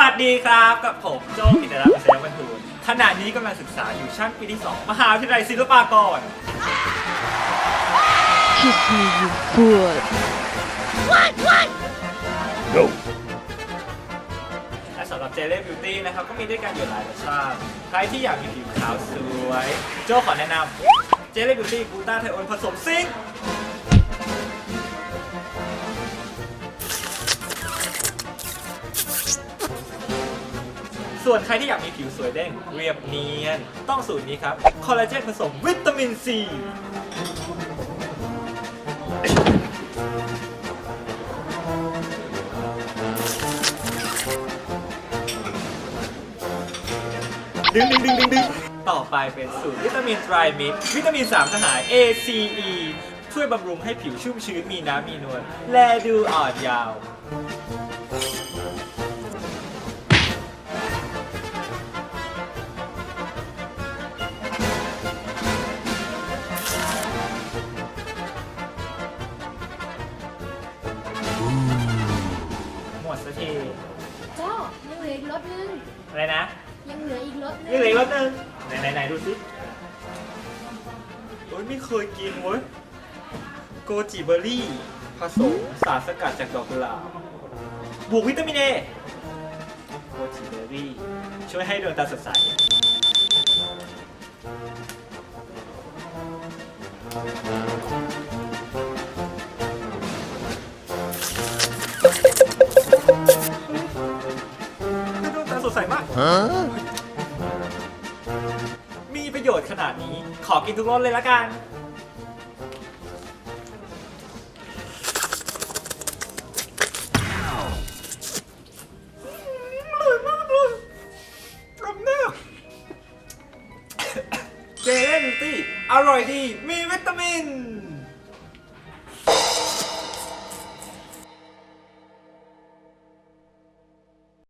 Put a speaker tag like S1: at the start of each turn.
S1: วัสดีครับกับผมโจกิตรัตน์เซลวันทูนขณะนี้กำลังศึกษาอยู่ชั้นปีที่ 2 มหาวิทยาลัยศิลปากร
S2: Kiss me, you fool.
S3: No.
S1: และสำหรับเจเล่บิวตี้นะครับ ก็มีด้วยกันอยู่หลายรสชาติ ใครที่อยากมีผิวขาวสวย โจขอแนะนำเจเล่บิวตี้กูต้าไทโอนผสมซิงค์ ส่วนใครที่อยากมีผิวสวยเด้งเรียบเนียน ต้องสูตรนี้ครับ คอลลาเจนผสมวิตามินซีดึงดึงดึงดึงดึงต่อไปเป็นสูตรวิตามินไตรมิดวิตามิน3สหาย A C E ช่วยบำรุงให้ผิวชุ่มชื้นมีน้ำมีนวล แลดูอ่อนยาว สักที
S4: โจ้ยังเหลืออีกรถนึง
S1: อะไรนะ
S4: ยังเหลืออีกรถนึง
S1: นี่เหลืออกรสหนึ่งไหนไหนไหนดูสิโอ้ยไม่เคยกินเว้ยโกจิเบอร์รี่ผสมสารสกัดจากดอกกุหลาบบวกวิตามินเอโกจิเบอร์รี่ช่วยให้ดวงตาสดใสให้ ดวงตาสดใสมาก
S3: Huh?
S1: มีประโยชน์ขนาดนี้ ขอกินทุกรสเลยละกัน อร่อยมากเลยกรอบแน่เจเล่บิวตี้ อร่อยดี มีวิตามิน